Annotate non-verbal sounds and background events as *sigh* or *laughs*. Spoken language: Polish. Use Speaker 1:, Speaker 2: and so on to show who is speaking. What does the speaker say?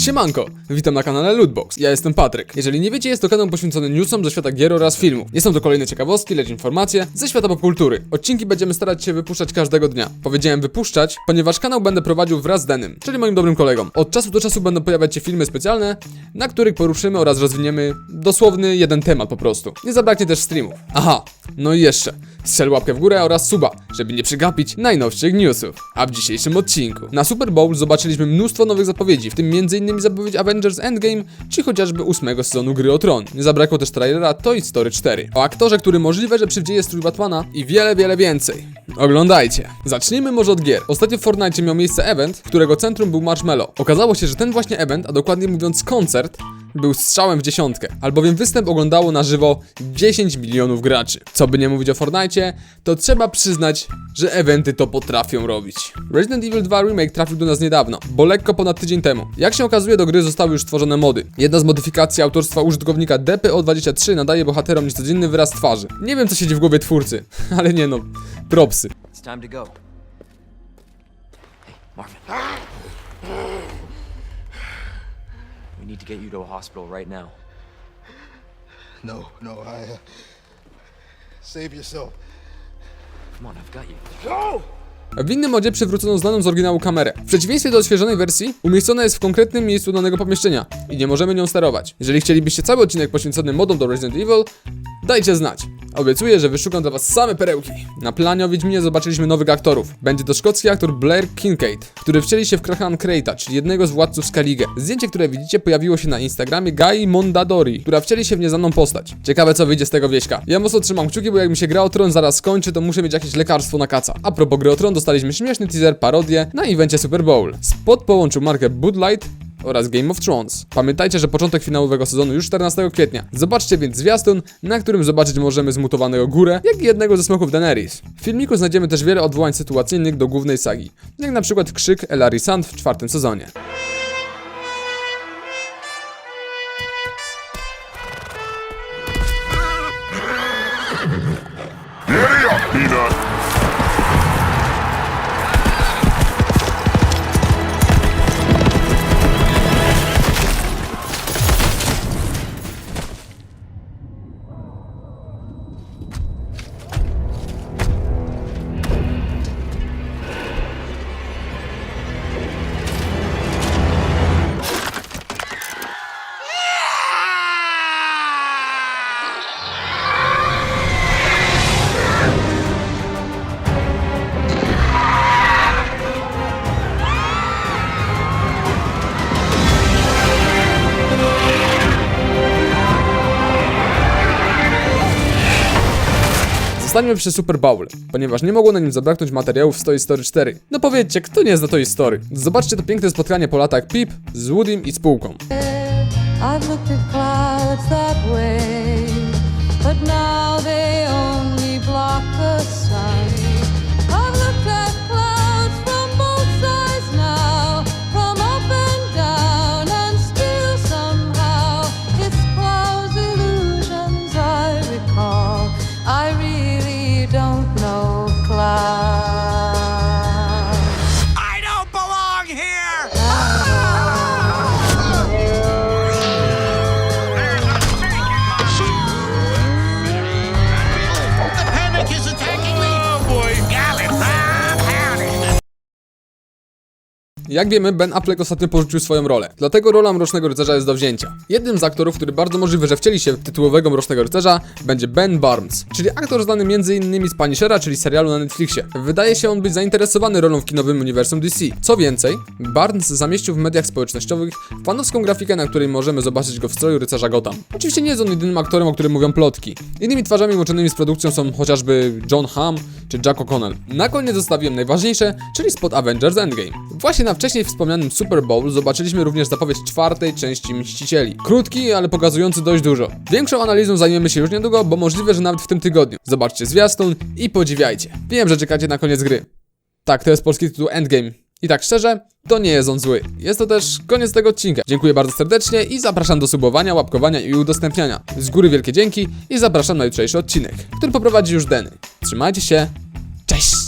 Speaker 1: Siemanko, witam na kanale Lootbox. Ja jestem Patryk. Jeżeli nie wiecie, jest to kanał poświęcony newsom ze świata gier oraz filmów. Nie są to kolejne ciekawostki, lecz informacje ze świata popkultury. Odcinki będziemy starać się wypuszczać każdego dnia. Powiedziałem wypuszczać, ponieważ kanał będę prowadził wraz z Denym, czyli moim dobrym kolegą. Od czasu do czasu będą pojawiać się filmy specjalne, na których poruszymy oraz rozwiniemy dosłowny jeden temat po prostu. Nie zabraknie też streamów. Aha, no i jeszcze. Strzel łapkę w górę oraz suba, żeby nie przegapić najnowszych newsów. A w dzisiejszym odcinku na Super Bowl zobaczyliśmy mnóstwo nowych zapowiedzi, w tym m.in. zapowiedź Avengers Endgame, czy chociażby ósmego sezonu gry o Tron. Nie zabrakło też trailera Toy Story 4. O aktorze, który możliwe, że przywdzieje strój Batmana i wiele, wiele więcej. Oglądajcie. Zacznijmy może od gier. Ostatnio w Fortnite miał miejsce event, którego centrum był Marshmallow. Okazało się, że ten właśnie event, a dokładnie mówiąc koncert, był strzałem w dziesiątkę, albowiem występ oglądało na żywo 10 milionów graczy. Co by nie mówić o Fortnite, to trzeba przyznać, że eventy to potrafią robić. Resident Evil 2 Remake trafił do nas niedawno, bo lekko ponad tydzień temu. Jak się okazuje, do gry zostały już stworzone mody. Jedna z modyfikacji autorstwa użytkownika DPO23 nadaje bohaterom niecodzienny wyraz twarzy. Nie wiem, co siedzi w głowie twórcy, *laughs* ale nie no, propsy.
Speaker 2: It's time to go. Hey, Marvin. Need to get you to a hospital right now.
Speaker 3: No, no, I. Uh, save yourself.
Speaker 2: Come on, I've got you.
Speaker 3: Go!
Speaker 1: W innym modzie przywrócono znaną z oryginału kamerę. W przeciwieństwie do odświeżonej wersji, umiejscona jest w konkretnym miejscu danego pomieszczenia i nie możemy nią sterować. Jeżeli chcielibyście cały odcinek poświęcony modom do Resident Evil, dajcie znać. Obiecuję, że wyszukam dla was same perełki. Na planie o Wiedźminie zobaczyliśmy nowych aktorów. Będzie to szkocki aktor Blair Kincaid, który wcieli się w Krahan Crate'a, czyli jednego z władców Skellige. Zdjęcie, które widzicie, pojawiło się na Instagramie Gai Mondadori, która wcieli się w nieznaną postać. Ciekawe, co wyjdzie z tego wieśka. Ja mocno trzymam kciuki, bo jak mi się gra o Tron zaraz skończy, to muszę mieć jakieś lekarstwo na kaca. A propos gry o Tron, dostaliśmy śmieszny teaser, parodię na evencie Super Bowl. Spot połączył markę Bud Light oraz Game of Thrones. Pamiętajcie, że początek finałowego sezonu już 14 kwietnia. Zobaczcie więc zwiastun, na którym zobaczyć możemy zmutowanego górę, jak i jednego ze smoków Daenerys. W filmiku znajdziemy też wiele odwołań sytuacyjnych do głównej sagi, jak na przykład krzyk Elari Sand w czwartym sezonie. Zostańmy przy Super Bowl, ponieważ nie mogło na nim zabraknąć materiałów z Toy Story 4. No powiedzcie, kto nie zna Toy Story? Zobaczcie to piękne spotkanie po latach Pip z Woodym i spółką.
Speaker 4: I've looked at clouds that way, but now
Speaker 1: Jak wiemy, Ben Affleck ostatnio porzucił swoją rolę, dlatego rola Mrocznego Rycerza jest do wzięcia. Jednym z aktorów, który bardzo możliwe, że wcieli się w tytułowego Mrocznego Rycerza, będzie Ben Barnes, czyli aktor znany m.in. z Punishera, czyli serialu na Netflixie. Wydaje się on być zainteresowany rolą w kinowym uniwersum DC. Co więcej, Barnes zamieścił w mediach społecznościowych fanowską grafikę, na której możemy zobaczyć go w stroju rycerza Gotham. Oczywiście nie jest on jedynym aktorem, o którym mówią plotki. Innymi twarzami łączonymi z produkcją są chociażby John Hamm czy Jack O'Connell. Na koniec zostawiłem najważniejsze, czyli spot Avengers Endgame. Właśnie na wcześniej wspomnianym Super Bowl zobaczyliśmy również zapowiedź czwartej części Mścicieli. Krótki, ale pokazujący dość dużo. Większą analizą zajmiemy się już niedługo, bo możliwe, że nawet w tym tygodniu. Zobaczcie zwiastun i podziwiajcie. Wiem, że czekacie na koniec gry. Tak, to jest polski tytuł Endgame. I tak szczerze, to nie jest on zły. Jest to też koniec tego odcinka. Dziękuję bardzo serdecznie i zapraszam do subowania, łapkowania i udostępniania. Z góry wielkie dzięki i zapraszam na jutrzejszy odcinek, który poprowadzi już Denny. Trzymajcie się, cześć!